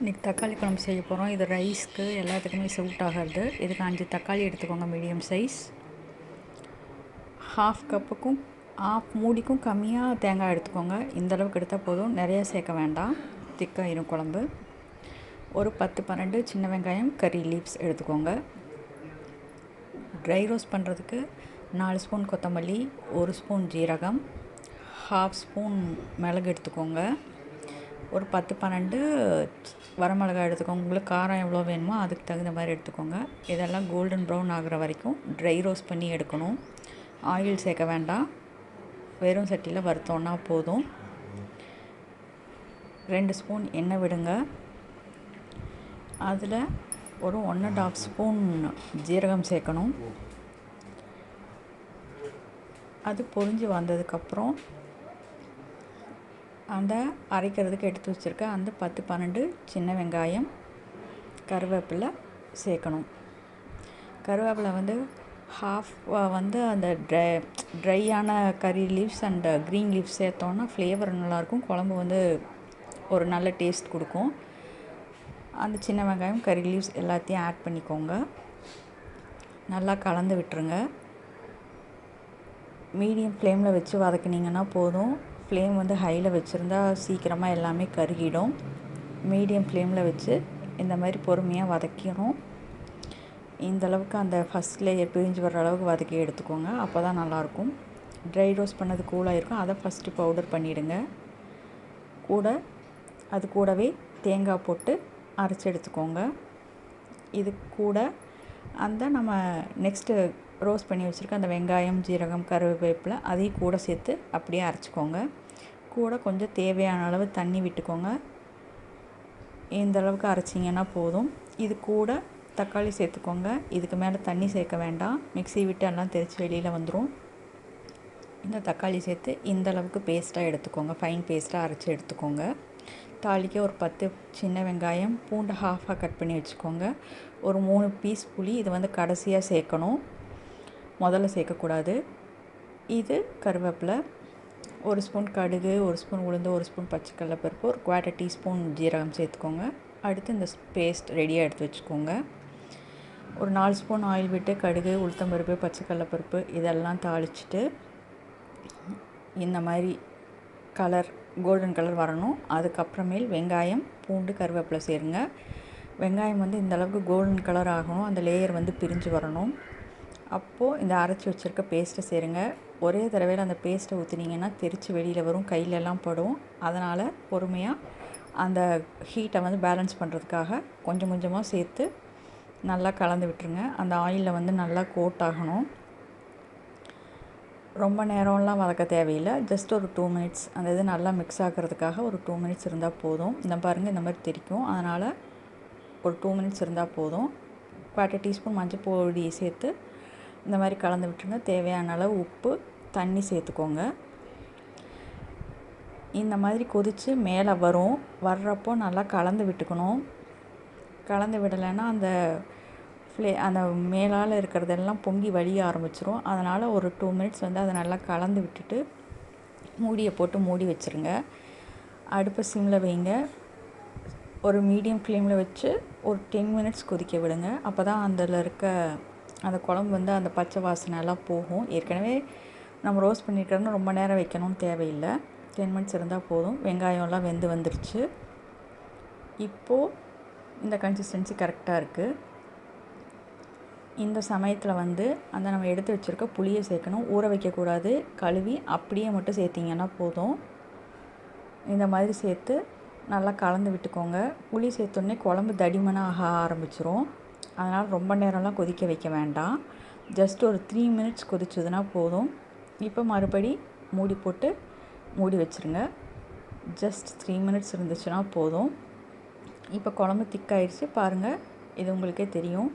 இன்றைக்கி தக்காளி குழம்பு செய்ய போகிறோம் இது ரைஸ்க்கு எல்லாத்துக்குமே சூட் ஆகிறது இதுக்கு அஞ்சு தக்காளி எடுத்துக்கோங்க மீடியம் சைஸ். ஹாஃப் கப்புக்கும் ஆஃப் மூடிக்கும் கம்மியாக தேங்காய் எடுத்துக்கோங்க. இந்த அளவுக்கு எடுத்தால் போதும். நிறையா சேர்க்க வேண்டாம். திக்காயிரும் குழம்பு. ஒரு பத்து பன்னெண்டு சின்ன வெங்காயம் கறி லீவ்ஸ் எடுத்துக்கோங்க. ட்ரை ரோஸ்ட் பண்ணுறதுக்கு நாலு ஸ்பூன் கொத்தமல்லி ஒரு ஸ்பூன் ஜீரகம் ஹாஃப் ஸ்பூன் மிளகு எடுத்துக்கோங்க. ஒரு பத்து பன்னெண்டு வரமிளகாய் எடுத்துக்கோங்க. உங்களுக்கு காரம் எவ்வளோ வேணுமோ அதுக்கு தகுந்த மாதிரி எடுத்துக்கோங்க. இதெல்லாம் கோல்டன் ப்ரௌன் ஆகிற வரைக்கும் ட்ரை ரோஸ்ட் பண்ணி எடுக்கணும். ஆயில் சேர்க்க வேண்டாம். வெறும் சட்டியில் வறுத்தோன்னா போதும். ரெண்டு ஸ்பூன் எண்ணெய் விடுங்க. அதில் ஒரு ஒன் அண்ட் ஆஃப் ஸ்பூன் ஜீரகம் சேர்க்கணும். அது பொரிஞ்சு வந்ததுக்கப்புறம் அந்த அரைக்கிறதுக்கு எடுத்து வச்சுருக்க அந்த பத்து பன்னெண்டு சின்ன வெங்காயம் கருவேப்பிலை சேர்க்கணும். கருவேப்பிலை வந்து ஹாஃப் வந்து அந்த dry ட்ரையான curry leaves and green leaves சேர்த்தோன்னா flavour நல்லாயிருக்கும் குழம்பு வந்து ஒரு நல்ல டேஸ்ட் கொடுக்கும். அந்த சின்ன வெங்காயம் கறி லீவ்ஸ் எல்லாத்தையும் ஆட் பண்ணிக்கோங்க. நல்லா கலந்து விட்டுருங்க. மீடியம் ஃப்ளேமில் வச்சு வதக்குனிங்கன்னா போதும். ஃப்ளேம் வந்து ஹையில் வச்சுருந்தா சீக்கிரமாக எல்லாமே கருகிடும். மீடியம் ஃப்ளேமில் வச்சு இந்த மாதிரி பொறுமையாக வதக்கிடும் இந்த அளவுக்கு அந்த ஃபஸ்ட் லேயர் பிரிஞ்சு வர அளவுக்கு வதக்கி எடுத்துக்கோங்க. அப்போ தான் நல்லாயிருக்கும். ட்ரை ரோஸ்ட் பண்ணது கூலாக இருக்கும் அதை ஃபஸ்ட்டு பவுடர் பண்ணிவிடுங்க கூட அது கூடவே தேங்காய் போட்டு அரைச்சி எடுத்துக்கோங்க. இது கூட அந்த நம்ம நெக்ஸ்ட்டு ரோஸ்ட் பண்ணி வச்சுருக்க அந்த வெங்காயம் ஜீரகம் கருவேப்பிலை அதையும் கூட சேர்த்து அப்படியே அரைச்சிக்கோங்க. கூட கொஞ்சம் தேவையான அளவு தண்ணி விட்டுக்கோங்க. இந்த அளவுக்கு அரைச்சிங்கன்னா போதும். இது கூட தக்காளி சேர்த்துக்கோங்க. இதுக்கு மேலே தண்ணி சேர்க்க வேண்டாம். மிக்சி விட்டு எல்லாம் தெரித்து வெளியில் வந்துடும் இந்த தக்காளி சேர்த்து இந்த அளவுக்கு பேஸ்ட்டாக எடுத்துக்கோங்க. ஃபைன் பேஸ்ட்டாக அரைச்சி எடுத்துக்கோங்க. தாளிக்க ஒரு பத்து சின்ன வெங்காயம் பூண்டு ஹாஃபாக கட் பண்ணி வச்சுக்கோங்க. ஒரு மூணு பீஸ் புளி இது வந்து கடைசியாக சேர்க்கணும். முதல்ல சேர்க்கக்கூடாது. இது கருவேப்பிலை ஒரு ஸ்பூன் கடுகு ஒரு ஸ்பூன் உளுந்து ஒரு ஸ்பூன் பச்சைக்கடல பருப்பு ஒரு குவாட்டர் டீஸ்பூன் ஜீரகம் சேர்த்துக்கோங்க. அடுத்து இந்த பேஸ்ட் ரெடியாக எடுத்து வச்சுக்கோங்க. ஒரு நாலு ஸ்பூன் ஆயில் விட்டு கடுகு உளுத்தம்பருப்பு பச்சை பருப்பு இதெல்லாம் தாளிச்சிட்டு இந்த மாதிரி கலர் கோல்டன் கலர் வரணும். அதுக்கப்புறமேல் வெங்காயம் பூண்டு கருவேப்பிலை சேருங்க. வெங்காயம் வந்து இந்த அளவுக்கு கோல்டன் கலர் ஆகணும். அந்த லேயர் வந்து பிரிஞ்சு வரணும். அப்போது இந்த அரைச்சி வச்சுருக்க பேஸ்ட்டை சேருங்க. ஒரே தடவையில் அந்த பேஸ்ட்டை ஊற்றினீங்கன்னா தெரித்து வெளியில் வரும் கையிலெல்லாம் படும். அதனால் பொறுமையாக அந்த ஹீட்டை வந்து பேலன்ஸ் பண்ணுறதுக்காக கொஞ்சம் கொஞ்சமாக சேர்த்து நல்லா கலந்து விட்டுருங்க. அந்த ஆயிலில் வந்து நல்லா கோட் ஆகணும். ரொம்ப நேரம்லாம் வதக்க தேவையில்லை. ஜஸ்ட் ஒரு டூ மினிட்ஸ் அந்த இது நல்லா மிக்ஸ் ஆகிறதுக்காக ஒரு டூ மினிட்ஸ் இருந்தால் போதும். இந்த பாருங்கள் இந்த மாதிரி தெரிக்கும். அதனால் ஒரு டூ மினிட்ஸ் இருந்தால் போதும். குவாட்டர் டீஸ்பூன் மஞ்சள் பொடி சேர்த்து இந்த மாதிரி கலந்து விட்டுருங்க. தேவையான அளவு உப்பு தண்ணி சேர்த்துக்கோங்க. இந்த மாதிரி கொதித்து மேலே வரும். வர்றப்போ நல்லா கலந்து விட்டுக்கணும். கலந்து விடலைன்னா அந்த ஃப்ளே அந்த மேலால் இருக்கிறதெல்லாம் பொங்கி வழிய ஆரம்பிச்சிரும். அதனால் ஒரு டூ மினிட்ஸ் வந்து அதை நல்லா கலந்து விட்டுட்டு மூடியை போட்டு மூடி வச்சுருங்க. அடுப்பை சிம்மில் வைங்க. ஒரு மீடியம் ஃப்ளேமில் வச்சு ஒரு டென் மினிட்ஸ் கொதிக்க விடுங்க. அப்போ தான் அதில் இருக்க அந்த குழம்பு வந்து அந்த பச்சை வாசனை எல்லாம் போகும். ஏற்கனவே நம்ம ரோஸ்ட் பண்ணியிருக்கிறோன்னா ரொம்ப நேரம் வைக்கணும்னு தேவையில்லை. டென் மினிட்ஸ் இருந்தால் போதும். வெங்காயம்லாம் வெந்து வந்துருச்சு. இப்போது இந்த கன்சிஸ்டன்சி கரெக்டாக இருக்குது இந்த சமயத்தில் வந்து அந்த நம்ம எடுத்து வச்சுருக்க புளியை சேர்க்கணும். ஊற வைக்கக்கூடாது. கழுவி அப்படியே மட்டும் சேர்த்திங்கன்னா போதும். இந்த மாதிரி சேர்த்து நல்லா கலந்து விட்டுக்கோங்க. புளி சேர்த்தோடனே குழம்பு தடிமனாக ஆக ஆரம்பிச்சிரும். அதனால் ரொம்ப நேரம்லாம் கொதிக்க வைக்க வேண்டாம். ஜஸ்ட் ஒரு த்ரீ மினிட்ஸ் கொதிச்சதுன்னா போதும். இப்போ மறுபடி மூடி போட்டு மூடி வச்சுருங்க. ஜஸ்ட் த்ரீ மினிட்ஸ் இருந்துச்சுன்னா போதும். இப்போ குழம்பு திக்காயிடுச்சு பாருங்கள் இது உங்களுக்கே தெரியும்.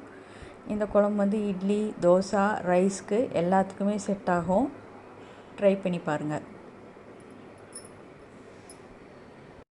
இந்த குழம்பு வந்து இட்லி தோசை ரைஸ்க்கு எல்லாத்துக்குமே செட் ஆகும். ட்ரை பண்ணி பாருங்கள்